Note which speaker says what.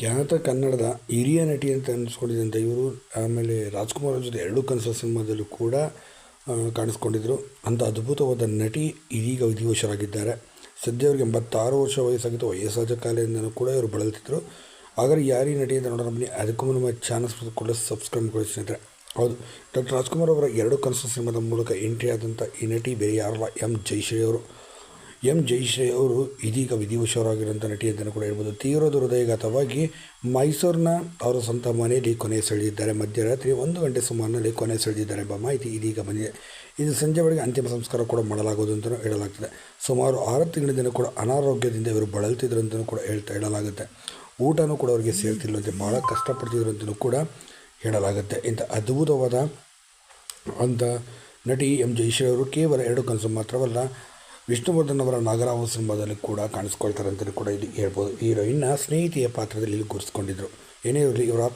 Speaker 1: ಖ್ಯಾತ ಕನ್ನಡದ ಹಿರಿಯ ನಟಿ ಅಂತ ಅನ್ನಿಸ್ಕೊಂಡಿದ್ದಂಥ ಇವರು, ಆಮೇಲೆ ರಾಜ್ಕುಮಾರ್ ಜೊತೆ ಎರಡು ಕನಸು ಸಿನಿಮಾದಲ್ಲೂ ಕೂಡ ಕಾಣಿಸ್ಕೊಂಡಿದ್ದರು ಅಂಥ ಅದ್ಭುತವಾದ ನಟಿ ಇದೀಗ ವಿಧಿವಶರಾಗಿದ್ದಾರೆ. ಸದ್ಯ ಅವ್ರಿಗೆ ಎಂಬತ್ತಾರು ವರ್ಷ ವಯಸ್ಸಾಗಿತ್ತು. ವಯಸ್ಸಾದ ಕಾಲದಿಂದಲೂ ಕೂಡ ಇವರು ಬಳಲ್ತಿದ್ರು. ಹಾಗಾದ್ರೆ ಯಾರೀ ನಟಿ ಅಂತ ನೋಡೋಣ ಬನ್ನಿ. ಅದಕ್ಕೂ ನಮ್ಮ ಚಾನಲ್ಸ್ ಕೂಡ ಸಬ್ಸ್ಕ್ರೈಬ್ ಮಾಡಿ ಸ್ನೇಹಿತರೆ. ಹೌದು, ಡಾಕ್ಟರ್ ರಾಜ್ಕುಮಾರ್ ಅವರ ಎರಡು ಕನಸು ಸಿನಿಮಾದ ಮೂಲಕ ಎಂಟ್ರಿ ಆದಂಥ ಈ ನಟಿ ಬೇರೆ ಯಾರಲ್ಲ, ಎಂ ಜಯಶ್ರೀ ಅವರು. ಎಂ ಜಯಶ್ರೀ ಅವರು ಇದೀಗ ವಿಧಿವಶರಾಗಿರುವಂಥ ನಟಿ ಅಂತಲೂ ಕೂಡ ಹೇಳ್ಬೋದು. ತೀವ್ರ ಹೃದಯಘಾತವಾಗಿ ಮೈಸೂರಿನ ಅವರ ಸ್ವಂತ ಮನೆಯಲ್ಲಿ ಕೊನೆ ಸೆಳೆದಿದ್ದಾರೆ. ಮಧ್ಯರಾತ್ರಿ ಒಂದು ಗಂಟೆ ಸುಮಾರಿನಲ್ಲಿ ಕೊನೆ ಸೆಳೆದಿದ್ದಾರೆ ಎಂಬ ಮಾಹಿತಿ ಇದೀಗ ಬಂದಿದೆ. ಇದು ಸಂಜೆ ವೇಳೆಗೆ ಅಂತಿಮ ಸಂಸ್ಕಾರ ಕೂಡ ಮಾಡಲಾಗುವುದು ಅಂತಲೂ ಹೇಳಲಾಗ್ತದೆ. ಸುಮಾರು ಆರು ತಿಂಗಳಿಂದ ಕೂಡ ಅನಾರೋಗ್ಯದಿಂದ ಇವರು ಬಳಲ್ತಿದ್ರು ಅಂತಲೂ ಕೂಡ ಹೇಳ್ತಾ ಹೇಳಲಾಗುತ್ತೆ. ಊಟನೂ ಕೂಡ ಅವರಿಗೆ ಸೇರ್ತಿಲ್ಲಂತೆ ಭಾಳ ಕಷ್ಟಪಡ್ತಿದ್ರು ಅಂತಲೂ ಕೂಡ ಹೇಳಲಾಗುತ್ತೆ. ಇಂಥ ಅದ್ಭುತವಾದ ಅಂತ ನಟಿ ಎಂ ಜಯಶ್ರೀ ಅವರು ಕೇವಲ ಎರಡು ಕನಸು ಮಾತ್ರವಲ್ಲ ವಿಷ್ಣುವರ್ಧನ್ ಅವರ ನಾಗರಾಮ ಸಿನಿಮಾದಲ್ಲಿ ಕೂಡ ಕಾಣಿಸ್ಕೊಳ್ತಾರೆ ಅಂತಲೂ ಕೂಡ ಇಲ್ಲಿ ಹೇಳ್ಬೋದು. ಹೀರೋಯಿನ್ನ ಸ್ನೇಹಿತೆಯ ಪಾತ್ರದಲ್ಲಿ ಇಲ್ಲಿ ಗುರುತಿಸ್ಕೊಂಡಿದ್ರು. ಏನೇ ಇರಲಿ, ಇವರ